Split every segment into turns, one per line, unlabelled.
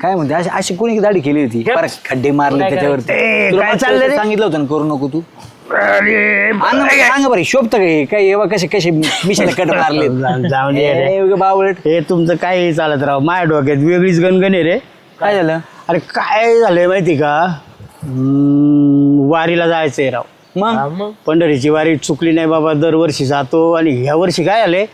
काय म्हणते? अशी अशी कोणी दाढी केली होती? बरं खड्डे मारले त्याच्यावरती.
ए,
तुला
काय
मागच्या
चाललंय
वेळेस
रे?
सांगितलं होतं ना करू नको तू मला सांगा बरं शोभत काय काय एव्हा कसे कसे मिशाने कट मारले
रे.
बावळट.
हे तुमचं काय चालत राव? माझ्या डोक्यात वेगळीच गणगण आहे रे.
काय झालं?
अरे काय झालंय माहिती का? हम्म, वारीला जायचंय राव.
मग?
पंढरीची वारी चुकली नाही बाबा दरवर्षी जातो. आणि ह्या वर्षी काय आले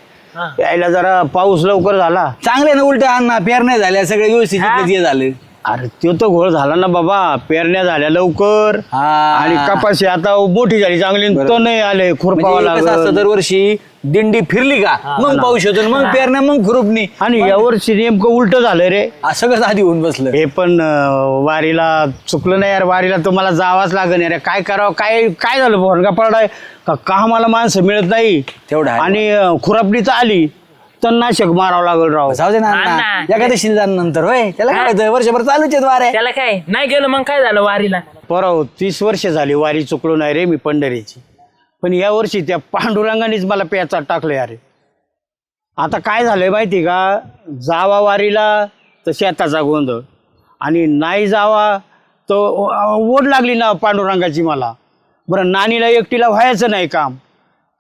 यायला जरा पाऊस लवकर झाला.
चांगले ना उलट अण्णा पेरण्या झाल्या सगळे व्यवस्थित तिथलं ते झालं.
अरे तो तर घोळ झाला ना बाबा. पेरण्या झाल्या लवकर.
हा.
आणि कपाशी आता मोठी झाली चांगली तो नाही आले खुरपावा
म्हणजे कसं असतं
लागलं
दरवर्षी दिंडी फिरली का? मग पाऊस होतो मग पेरण्या मग खुरपणी.
आणि या वर्षी नेमकं उलट झालं रे.
आ, सगळंच आधी होऊन बसलं.
हे पण अं, वारीला चुकलं नाही यार. वारीला तुम्हाला जावाच लागेल यार. काय करावं काय काय झालं? भोनगा पडाय का कामाला माणसं मिळत नाही.
तेवढं आहे.
आणि अं, खुरापणी तर आली. तर नाशक मारावं लागेल राव.
जाऊ दे ना अण्णा. एखाद्या नंतर होय? त्याला काय होतं? वर्षभर चालूच आहेत वाऱ्या.
त्याला काय? नाही गेलं मग काय झालं वारीला?
परव तीस वर्ष झाली वारी चुकलो नाही रे मी पंढरीची. पण या वर्षी त्या पांडुरंगानेच मला पेचा टाकलं यार. आता काय झालंय माहिती का? जावा वारीला तर शेताचा गोंधळ. आणि नाही जावा तर ओढ लागली ना पांडुरंगाची मला. बरं नानीला एकटीला व्हायचं नाही काम.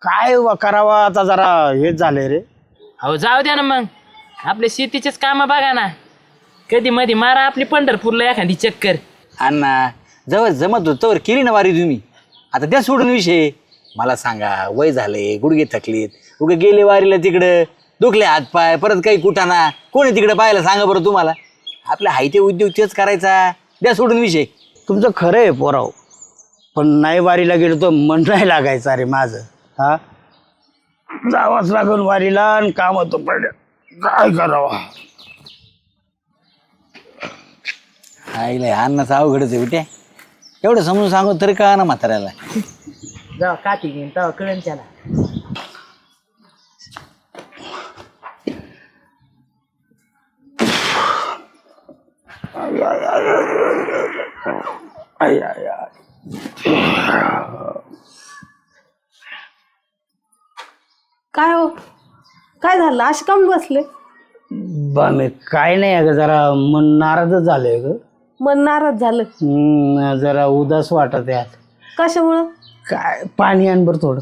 काय वा- करावा आता जरा हेच झालंय रे.
अहो जाऊ द्या ना मग. आपले शेतीचेच काम बघा ना. कधी मधी मारा आपली पंढरपूरला एखादी चक्कर.
अण्णा जवळ जमत होत तवर केली ना वारी तुम्ही. आता त्या सोडून विषय. मला सांगा वय झाले गुडघे थकलीत. उगे गेले वारीला तिकडं दुखले हातपाय परत काही कुठाना. कोणी तिकडे पाहायला सांगा बरं तुम्हाला. आपल्या हायते उद्योग तेच करायचा. द्या सोडून विषय.
तुमचं खरं आहे पोराव. पण नाही वारीला गेलो तर मन नाही लागायचं अरे माझं. हा? जावाच लागून वारीला आणि काम होतं पडलं काय करावं?
आईला अन्नाचं अवघडच आहे बेटे एवढं समजून सांगू तरी का ना म्हाताऱ्याला.
जाऊ काठी घेऊन तेव्हा कळण त्याला.
आय, आय, आय.
काय हो? काय झालं? असे कम बसले?
बामे काय नाही अगं जरा मन नाराजच झालंय ग.
मन नाराज झालं?
हम्म, जरा उदास वाटत आहे आज
कशामुळं?
काय पाणी आण बरं थोडं.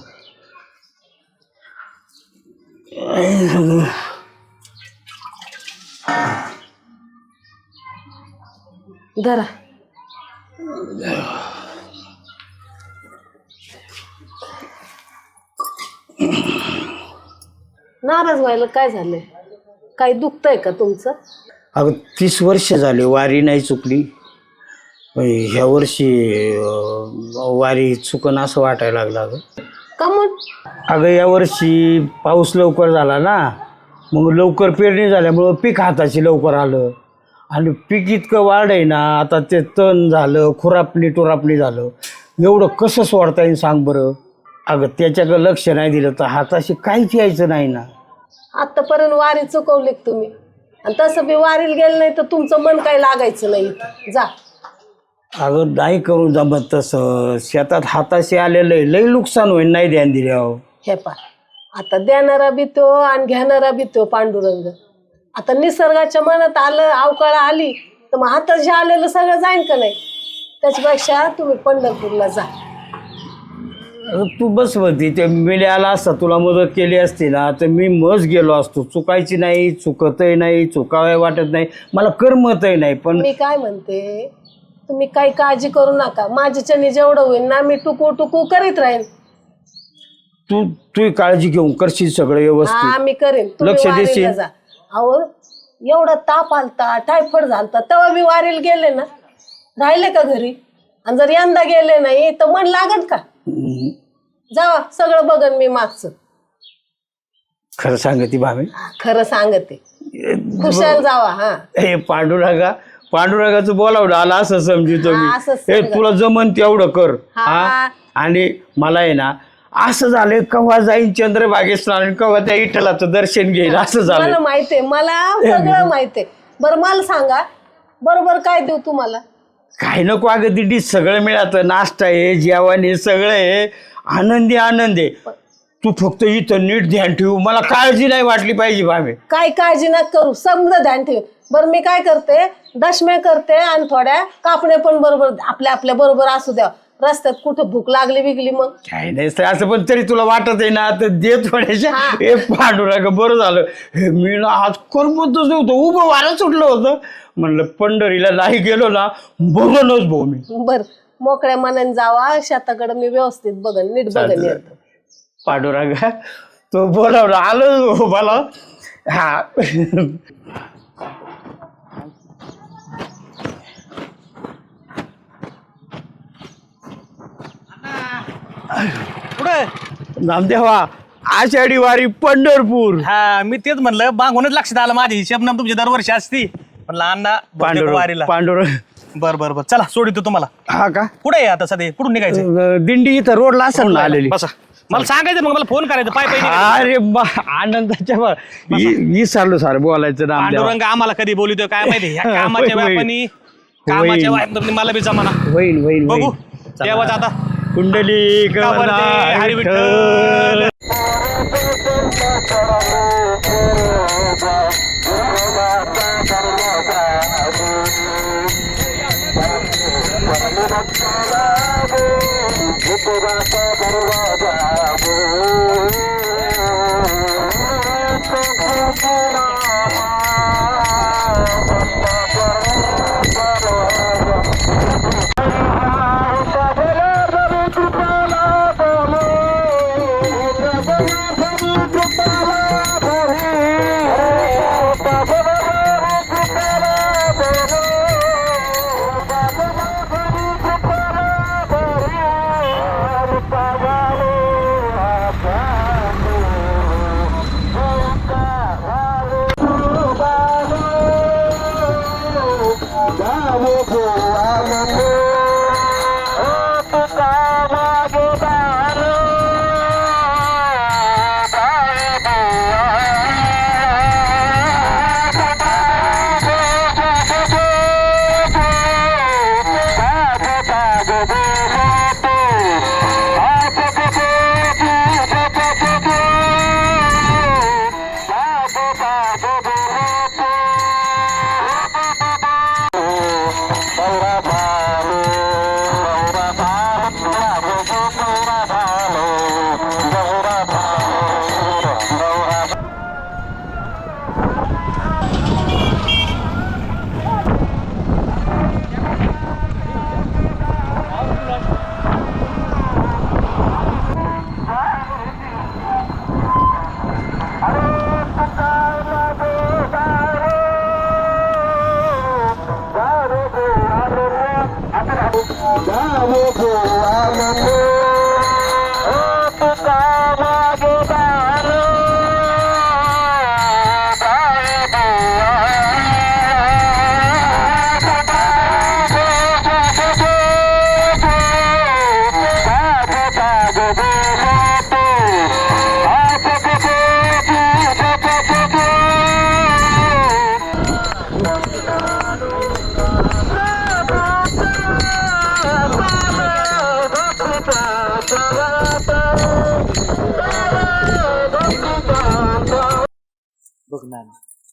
धरा. नाराज व्हायला काय झालंय? काही दुखतंय का तुमचं?
अगं तीस वर्ष झाली वारी नाही चुकली. पण ह्या वर्षी अं, वारी चुकन असं वाटायला लागलं अगं.
का मग?
अगं या वर्षी पाऊस लवकर झाला ना मग लवकर पेरणी झाल्यामुळं पीक हाताशी लवकर आलं. आणि पीक इतकं वाढ आहे ना आता ते तण झालं खुरापणी टुरापणी झालं. एवढं कसं सोडता येईल सांग बरं? अगं त्याच्याकडं लक्ष नाही दिलं तर हाताशी काहीच यायचं नाही ना.
आतापर्यंत वारी चुकवली तुम्ही? आणि तसं बी वारीला गेलं नाही तर तुमचं मन काही लागायचं नाही इथं. जा.
अगं नाही करून जमत तसं. शेतात हाताशी आलेलं आहे लई नुकसान होईल नाही ध्यान दिल्यावर
हे पा आता देणारा बी तो आणि घेणारा बी तो पांडुरंग. आता निसर्गाच्या मनात आलं अवकाळा आली तर मग हातात जे आलेलं सगळं जाईन का नाही? त्याच्यापेक्षा तुम्ही पंढरपूरला जा.
तू बस म्हणती ते मेले आला असता तुला मदत केली असती ना तर मी मज गेलो असतो. चुकायची नाही चुकतही नाही चुकावे वाटत नाही. मला करमतही नाही पण
मी काय म्हणते तुम्ही काही काळजी करू नका. माझ्याच्याने जेवढं होईल ना मी टुकू टुकू करीत राहीन.
तू तू काळजी घेऊन करशील सगळं
हा
व्यवस्थित
मी करेन. तुम्ही
लक्ष
वारीला
देशील?
जा. अहो एवढा ताप आलता टायफॉइड झालता तेव्हा मी वारीला गेले ना. राहिले का घरी? आणि जर यंदा गेले नाही तर मन लागत का. जावा सगळं बघन मी मागचं.
खरं सांगती भावे?
खरं सांगते. खुशाल जावा हा.
हे पांडुरंगा पांडुरंगाचं बोलावलं आला असं समजितो
हा,
मी हे
समजा.
तुला जमन तेवढं कर
हा.
हा. आणि मला आहे ना असं झालंय केव्हा जाईन चंद्रभागेत स्नान आणि केव्हा त्या इठलाचं दर्शन घेईल असं
मला
झालं
माहितीये मला सगळं माहितीये. बरं मला सांगा बरोबर काय देऊ तुम्हाला?
काही नको अगं दिदी सगळं मिळालं नाश्ता आहे जेवण आहे सगळं आहे. आनंदी आनंद. आहे तू फक्त इथं नीट ध्यान ठेवू. मला काळजी नाही वाटली पाहिजे भावे
काय काळजी नका करू. समजा ध्यान ठेव. बरं मी काय करते? दशम्या करते आणि थोड्या कापण्या पण बरोबर आपल्या आपल्या बरोबर असू द्या. रस्त्यात कुठं भूक लागली बिगली मग?
काही नाही ते असं पण तरी तुला वाटत आहे ना? तर दे थोड्याशा हे. पांडुरंग बरं झालं. हे मी ना आज करमतच नव्हतं. उभं वारं सुटलं होतं. म्हणलं पंढरीला नाही गेलो ना बघनच भाऊ मी.
बर. मोकळ्या मनाने जावा शेताकडे मी व्यवस्थित बघन नीट बघन येतं.
पांडुरंग तो बोलावला आलो मला हा.
कुठं?
नामदेवा आषाढी वारी पंढरपूर.
हा मी तेच म्हणलं मागूनच लक्षात आलं माझी शबनम तुमची दरवर्षी असती. म्हणलं अण्णा बहुतेक
पांडुरंग
वारीला
पांडुरंग
बर बर बर. चला सोडितो तुम्हाला.
हा का?
कुठे आहे आता सध्या? कुठून निघायचं?
अं, दिंडी इथं रोडला असेल ना आलेली.
बसा. मला सांगायचं मग मला फोन करायचं. पाय पाय निघायचं.
अरे बा आनंदाच्या बा विसरलो सर बोलायचं नामदेवा
पांडुरंग आम्हाला कधी बोलितो काय माहिती? ह्या
होय,
कामाच्या
होय.
व्यापानी कामाच्या
होय.
व्यापानी मला बी जमाना.
वहीन वहीन
बघू. देवाच आता.
कुंडली
हरी विठ्ठल.
উপবাস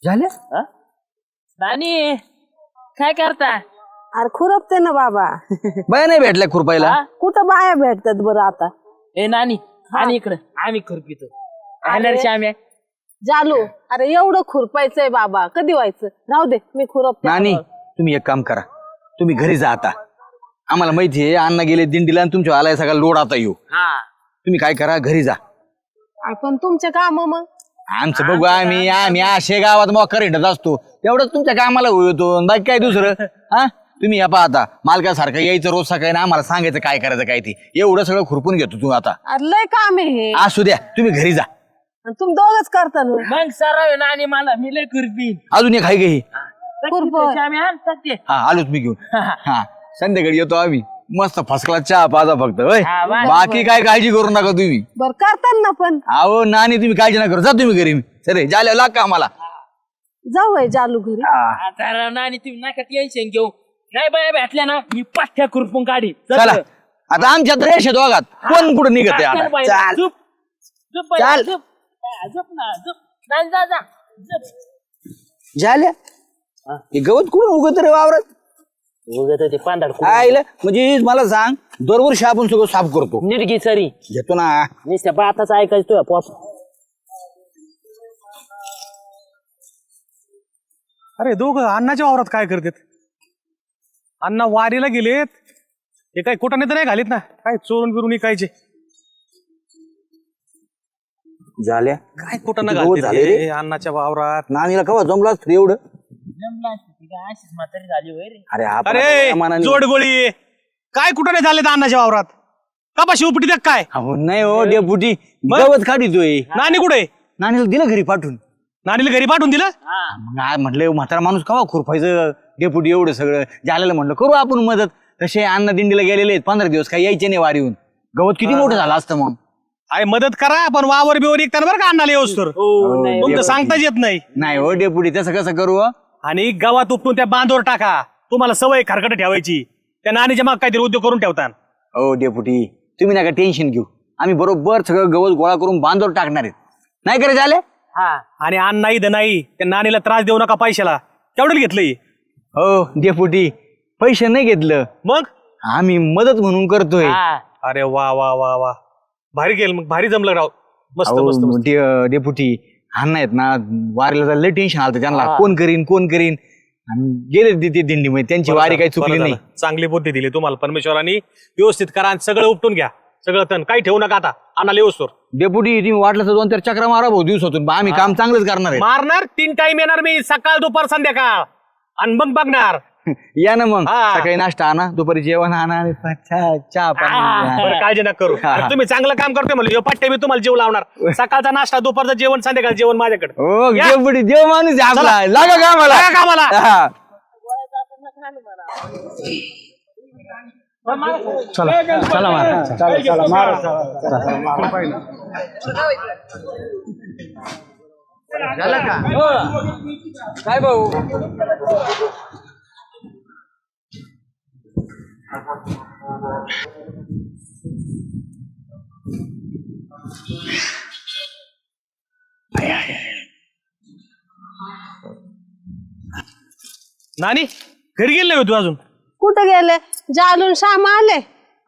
झाल्या
नानी काय करता?
अरे खुरपते ना बाबा.
बाया नाही भेटल्या खुरपायला?
हा?
कुठं बाया भेटतात बरं आता?
ए नानी आणि इकडं. आम्ही खुरपितो. आणणार आम्ही
जालू अरे एवढं खुरपायचंय बाबा. कधी व्हायचं? राहू दे मी खुरपते.
नानी तुम्ही एक काम करा. तुम्ही घरी जा आता. आम्हाला माहिती आहे अण्णा गेले दिंडीला आणि तुमच्या आलाय सगळा लोड आता येऊ.
हा.
तुम्ही काय करा घरी जा.
आपण तुमचे काम मग?
आमचं बघू आम्ही आम्ही असे गावात मोकर हिंडत असतो. तेवढंच तुमच्या कामाला होतो बाकी काय दुसरं? हा? तुम्ही या पहा आता. मालकासारखं यायचं रोज सकाळी ना आम्हाला सांगायचं काय करायचं काय ते. एवढं सगळं खुरपून घेतो तू आता.
अरे लय काम आहे हे.
असू द्या तुम्ही घरी जा.
आणि तुम्ही दोघच करता ना.
मग सराव नानी मला मी लय खुरपीन
अजून एक आहे का ही.
खुरप.
आम्ही आणतात ते.
हा आलोच मी घेऊन. हा. संध्याकाळी येतो आम्ही. मस्त फसकला चहा पाजा फक्त होय?
हा, वा.
बाकी काय काळजी करू नका तुम्ही.
बर करताना पण.
अहो नानी तुम्ही काळजी नका करू. जा तुम्ही घरी. सरे झाल्या लाग का आम्हाला
जाऊ आहे जालू घरी.
आता नानी तुम्ही नका टेन्शन घेऊ. नाही बाया भेटल्या ना मी पाठ्या खुरपून काढी.
चला. आता आमच्यात रेष दोघात. कोण कुठं निघत आहे आता? चाल.
झोप. झोप बाई,
चाल.
झोप. हा, झोप ना झोप. नाही जा जा. झोप.
झाल्या
हे गवत कुठं उगत रे वावरात?
ते पांढर
आईला म्हणजे मला सांग दरवर्षी आपण सगळं साफ करतो.
नीट घे सरी.
घेतो ना.
नुसत्या बाताच ऐकायचं तुझ्या पॉप.
अरे दोघं अण्णाच्या वावरात काय करतात? अण्णा वारीला गेलेत. हे काय कुठं नाही तर नाही घालीत ना? काय चोरून बिरून इकायचे
झाल्या.
काय कुठं ना
किती गवत
घालते
झाले रे?
अण्णाच्या वावरात?
नानीला कवा जमलाच रे एवढं
अशीच म्हातारी झाली होय रे.
अरे आपण
अरे
मानाने-
जोडगोळी काय कुठं नाही झाले अण्णाच्या वावरात? कपाशी उपटी देत काय?
अहो, नाही हो डेपुटी. गवत काढितोय.
नानी कुठे?
नानीला दिलं घरी पाठवून.
नानीला घरी पाठवून दिलं?
मग आ- म्हटलं म्हातारा माणूस कवा खुरपायचं? डेपुटी एवढं सगळं. झालेलं म्हटलं करू आपण मदत. तसे अन्न दिंडीला गेलेले आहेत पंधरा दिवस काही यायचे नाही वारीहून. गवत किती मोठं झालं असतं मग?
आहे मदत करा पण वावर बिवर एकताना बरं का अण्णाला येऊस तर?
हो,
तुमचं. सांगताच येत नाही.
नाही हो डेपुटी तसं कसं करू हो?
आणि गावात उपटून त्या बांधवर टाका. तुम्हाला सवय खरकट ठेवायची. त्या नानीच्या माग काहीतरी उद्योग करून ठेवतात
हो डेपुटी. तुम्ही नका टेन्शन घेऊ. आम्ही बरोबर सगळं गवत गोळा करून बांधवर टाकणार आहेत. नाही करे झाले?
हा.
आणि अन्न नाही द नाही त्या नानीला त्रास देऊ नका पैशाला. केवढं घेतलंय?
हो डेपुटी. पैसे नाही घेतलं.
मग?
आम्ही मदत म्हणून करतोय.
अरे वा वा वा वा. भारी केलं मग भारी जमलं राव. मस्त
अहो,
मस्त मस्त.
डे- डेपुटी अण्णा आहेत ना वारीला जायला लय टेन्शन आलं त्यांना. कोण करीन कोण करीन? आणि गेले ते- ते दिंडीमध्ये त्यांची
बरं
वारी काही चुकली
बरं
नाही.
झालं. चांगली बुद्धी दिली तुम्हाला परमेश्वरांनी. व्यवस्थित करा आणि सगळं उपटून घ्या. सगळं तण. काही ठेवू नका आता. येऊस तर
डेपुटी तुम्ही वाटलं तर दोन चार चक्रा मारा भाऊ दिवसातून बा, आम्ही काम चांगलंच करणार आहे
मारणार? तीन टाइम येणार मी. सकाळ दुपार संध्याकाळ. आणि मग बघणार.
या ना मग.
हा.
सकाळी नाश्ता आणा दुपारी जेवण आणा आणि चहा चहा पाणी
बरं
द्या.
काळजी नका करू.
हा, हा.
तुम्ही चांगलं काम करतोय म्हणजे पट्टे मी तुम्हाला जेव लावणार. सकाळचा नाश्ता दुपारचं जेवण संध्याकाळ जेवण माझ्याकडे.
हो
या.
देव माणूस आहे आपला.
चला.
लागा का मला
लागा कामाला.
हा.
चला. चला महाराज. चला चला महाराज.
नानी घरी गेले नाही तू अजून?
कुठं गेले? जालून श्याम आले.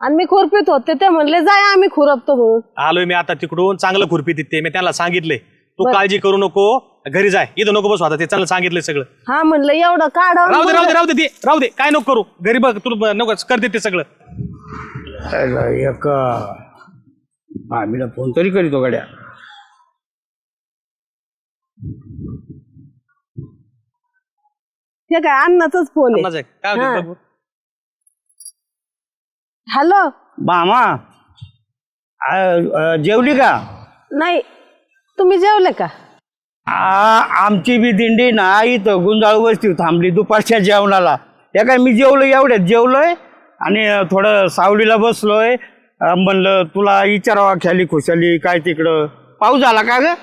आणि मी खुरपीत होते ते म्हणले जाय आम्ही खुरपतो म्हणून.
आलोय मी आता तिकडून चांगलं खुरपी तिथे मी त्यांना सांगितलंय तू काळजी करू नको. घरी जाय. इथं नको बसू आता ते चांगलं सांगितलंय सगळं.
हा म्हणलं एवढं काढा.
राहू दे राहू दे राहू दे ते राहू दे. काय नको करू. घरी बघ तुला नको करते ते सगळं.
त्याला एक हा मी फोन तरी करीतो गड्या.
हे काय अन्नाचाच फोन आहे.
काय बघ.
हॅलो?
मामा आ, जेवली का?
नाही. तुम्ही जेवले का?
आमची बी दिंडी ना इथं गुंजाळ वस्ती थांबली दुपारच्या जेवणाला. या काय मी जेवलो एवढ्यात? जेवलोय आणि थोडं सावलीला बसलोय. म्हणलं तुला विचारावा ख्याली खुशाली काय तिकडं? पाऊस आला का ग?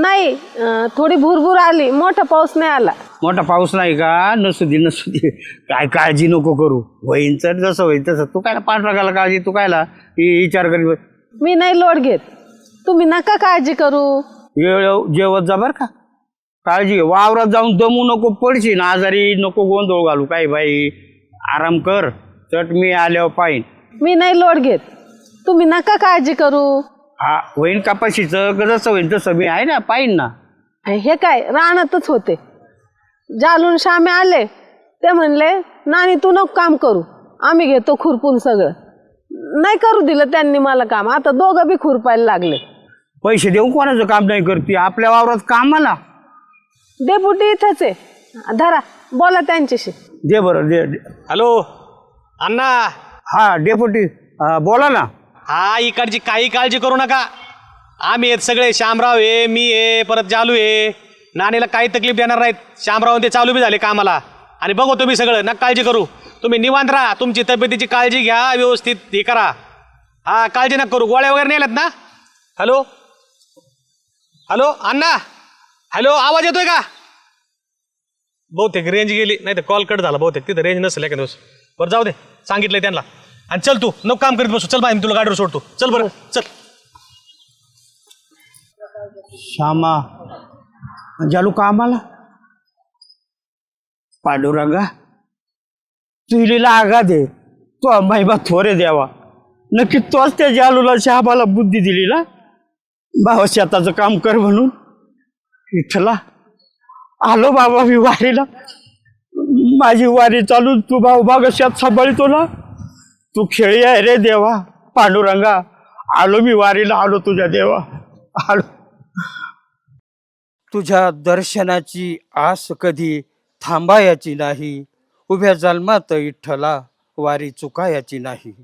नाही थोडी भुरभुर आली. मोठा पाऊस नाही आला.
मोठा पाऊस नाही का? नसू दे नसू दे. काय काळजी नको करू. होईन तर जसं होईन तसं. तू काय पाठरागाला काळजी? तू कायला? विचार करी
मी नाही लोड घेत. तुम्ही नका काळजी करू.
वेळ जेवत जा बरं का. काळजी घे. वावरात जाऊन दमू नको पडशील. आजारी नको गोंधळ घालू. काय बाई आराम कर. चट मी आल्यावर पाहिन
मी नाही लोड घेत. तुम्ही नका काळजी करू.
हा होईन कपाशीचं जसं होईन तसं मी आहे ना पाहिन ना.
हे काय रानातच होते. जालून श्यामे आले. ते म्हणले नानी तू नको काम करू. आम्ही घेतो खुरपून सगळं. नाही करू दिलं त्यांनी मला काम. आता दोघं बी खुरपायला लागले.
पैसे देऊन कोणाचं काम नाही करते? आपल्या वावरात कामाला.
डेपुटी इथंच आहे. धरा बोला त्यांच्याशी.
दे बरं दे दे.
हॅलो अण्णा.
हा डेपुटी बोला ना.
हा इकडची काही काळजी करू नका. आम्ही आहेत सगळे श्यामराव आहे मी आहे परत जालू आहे. नानीला काही तकलीफ देणार नाहीत. श्यामराव ते चालू बी झाले कामाला. आणि बघू तुम्ही सगळं नका काळजी करू. तुम्ही निवांत राहा तुमची तब्येतीची काळजी घ्या व्यवस्थित हे करा. हा काळजी नका करू. गोळ्या वगैरे नेल्यात ना? हॅलो? हॅलो अण्णा. हॅलो आवाज येतोय का? बहुतेक रेंज गेली नाही तर कॉल कट झाला बहुतेक. तिथं रेंज नसेल एका दिवस. बरं जाऊ दे. सांगितलंय त्यांना. आणि चल तू नको काम करीत बसू. चल बाय मी तुला गाडीवर सोडतो. चल बरं चल.
श्यामा जालू आम्हाला पांडुरंगा चुलीला आगा दे तो अंबाईबा थोरे द्यावा. नक्की तोच त्या जालूला शहाबाला बुद्धी दिली ना? भावा शेताचं काम कर म्हणून विठ्ठला आलो बाबा मी वारीला माझी वारी चालून तू भाऊ बाग शेत सांभाळतो ना. तू खेळी आहे रे देवा पांडुरंगा. आलो मी वारीला आलो तुझ्या देवा. आलो. तुझ्या दर्शनाची आस कधी थांबायाची नाही. उभ्या जन्मात विठ्ठला वारी चुकायाची नाही.